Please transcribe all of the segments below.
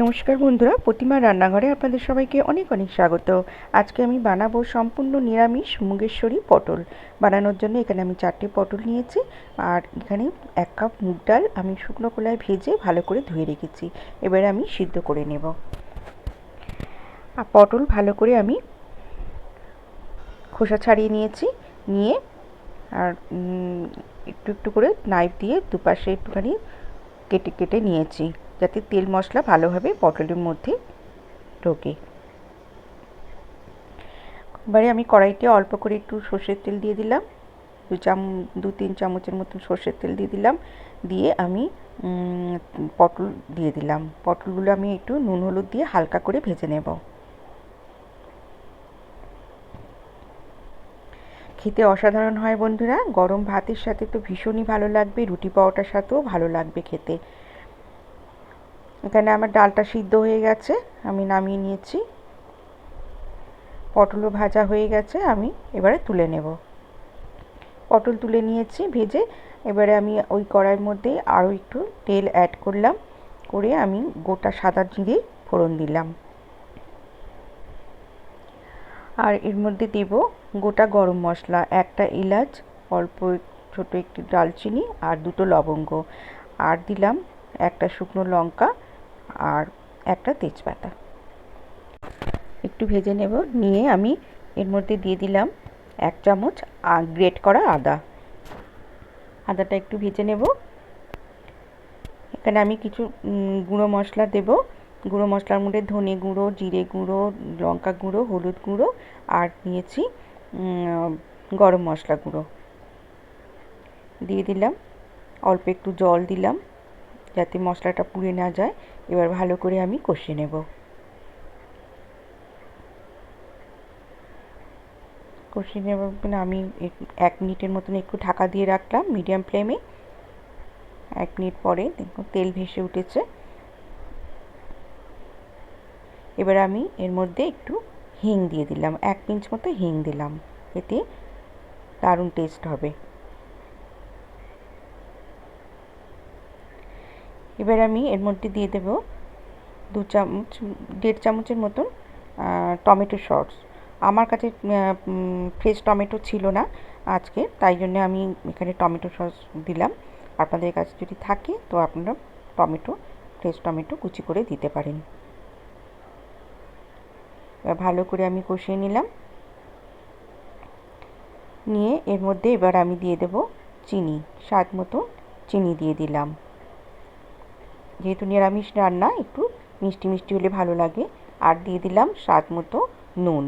নমস্কার বন্ধুরা, প্রতিমা রান্নাঘরে আপনাদের সবাইকে অনেক অনেক স্বাগত। আজকে আমি বানাবো সম্পূর্ণ নিরামিষ মুগেশ্বরী পটল। বানানোর জন্য এখানে আমি চারটে পটল নিয়েছি, আর এখানে এক কাপ মুগ ডাল আমি শুকনো কলায় ভেজে ভালো করে ধুয়ে রেখেছি। এবারে আমি সিদ্ধ করে নেব। আর পটল ভালো করে আমি খোসা ছাড়িয়ে নিয়েছি, নিয়ে আর একটু একটু করে নাইফ দিয়ে দুপাশে একটুখানি কেটে কেটে নিয়েছি। যাতে তেল মশলা ভালোভাবে পটলের মধ্যে ঢোকে। এবারে আমি কড়াইতে অল্প করে একটু সর্ষের তেল দিয়ে দিলাম। দু চাম, দু তিন চামচের মতন সর্ষের তেল দিয়ে দিলাম। দিয়ে আমি পটল দিয়ে দিলাম। পটলগুলো আমি একটু নুন হলুদ দিয়ে হালকা করে ভেজে নেব। খেতে অসাধারণ হয় বন্ধুরা। গরম ভাতের সাথে তো ভীষণই ভালো লাগবে। রুটি পাওয়াটার সাথেও ভালো লাগবে খেতে। এখানে আমার ডালটা সিদ্ধ হয়ে গেছে, আমি নামিয়ে নিয়েছি। পটলও ভাজা হয়ে গেছে, আমি এবারে তুলে নেব। পটল তুলে নিয়েছি, ভেজে এবারে আমি ওই কড়াইয়ের মধ্যে আরও একটু তেল অ্যাড করলাম, করে আমি গোটা সাদা জিরে ফোড়ন দিলাম। আর এর মধ্যে দেব গোটা গরম মশলা, একটা এলাচ, অল্প ছোট একটি দালচিনি আর দুটো লবঙ্গ। আর দিলাম একটা শুকনো লঙ্কা আর একটা তেজপাতা। একটু ভেজে নেব, নিয়ে আমি এর মধ্যে দিয়ে দিলাম এক চামচ গ্রেট করা আদা। আদাটা একটু ভেজে নেব। এখানে আমি কিছু গুঁড়ো মশলা দেব। গুঁড়ো মশলার মধ্যে ধনে গুঁড়ো, জিরে গুঁড়ো, লঙ্কা গুঁড়ো, হলুদ গুঁড়ো আর নিয়েছি গরম মশলা গুঁড়ো। দিয়ে দিলাম, অল্প একটু জল দিলাম। যাতে মশলাটা পুড়ে না যায়, এবার ভালো করে আমি কষিয়ে নেব। কষিয়ে নেব আমি এক মিনিটের মতন একটু ঢাকা দিয়ে রাখলাম মিডিয়াম ফ্লেমে। এক মিনিট পরে দেখুন তেল ভেসে উঠেছে। এবার আমি এর মধ্যে একটু হিং দিয়ে দিলাম, এক পিঞ্চ মতো হিং দিলাম, এতে দারুণ টেস্ট হবে। এবার আমি এর মধ্যে দিয়ে দেব দু চামচ, দেড় চামচের মতন টমেটো সস। আমার কাছে ফ্রেশ টমেটো ছিল না আজকে, তাই জন্য আমি এখানে টমেটো সস দিলাম। আপনাদের কাছে যদি থাকে, তো আপনারা টমেটো ফ্রেশ টমেটো কুচি করে দিতে পারেন। এবার ভালো করে আমি কষিয়ে নিলাম। নিয়ে এর মধ্যে এবার আমি দিয়ে দেব চিনি, স্বাদ মতো চিনি দিয়ে দিলাম। যেহেতু নিরামিষ রান্না, একটু মিষ্টি মিষ্টি হলে ভালো লাগে। আর দিয়ে দিলাম স্বাদ মতো নুন।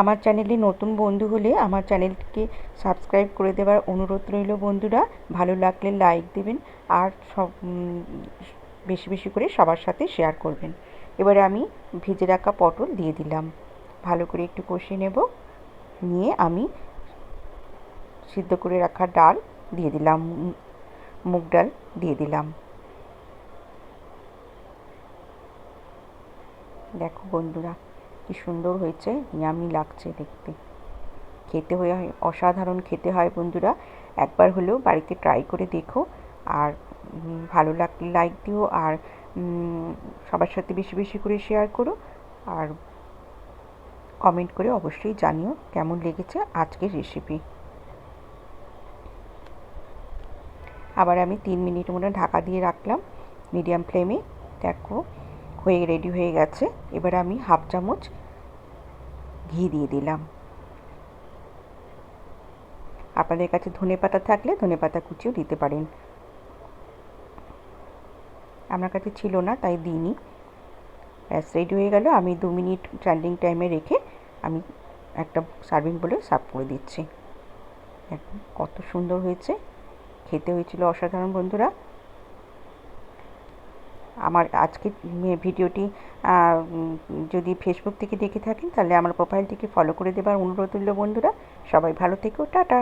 আমার চ্যানেলে নতুন বন্ধু হলে আমার চ্যানেলটিকে সাবস্ক্রাইব করে দেওয়ার অনুরোধ রইল বন্ধুরা। ভালো লাগলে লাইক দেবেন আর সব বেশি বেশি করে সবার সাথে শেয়ার করবেন। এবারে আমি ভেজে রাখা পটল দিয়ে দিলাম। ভালো করে একটু কষিয়ে নেব। নিয়ে আমি সিদ্ধ করে রাখা ডাল দিয়ে দিলাম, মুগ ডাল দিয়ে দিলাম। দেখো বন্ধুরা, কি সুন্দর হয়েছে ইয়ামি লাগছে দেখতে। খেতে হয়ে, অসাধারণ খেতে হয় বন্ধুরা, একবার হলেও বাড়িতে ট্রাই করে দেখো। আর ভালো লাগলে লাইক দিও আর সবার সাথে বেশি বেশি করে শেয়ার করো। আর কমেন্ট করে অবশ্যই জানিও কেমন লেগেছে আজকের রেসিপি আবার আমি তিন মিনিট মতো ঢাকা দিয়ে রাখলাম মিডিয়াম ফ্লেমে দেখো, হয়ে রেডি হয়ে গেছে। এবার আমি হাফ চামচ ঘি দিয়ে দিলাম। আপনাদের কাছে ধনে পাতা থাকলে ধনে পাতা কুচিও দিতে পারেন। আমার কাছে ছিল না, তাই দিইনি। ব্যাস রেডি হয়ে গেল। আমি দু মিনিট স্ট্যান্ডিং টাইমে রেখে আমি একটা সার্ভিং বলে সার্ভ করে দিচ্ছি। দেখুন, কত সুন্দর হয়েছে। খেতে হয়েছিল, অসাধারণ বন্ধুরা। আমার আজকে ভিডিওটি যদি ফেসবুক থেকে দেখে থাকেন, তাহলে আমার প্রোফাইলটিকে ফলো করে দেবার অনুরোধ রইল বন্ধুরা। সবাই ভালো থেকো, টাটা।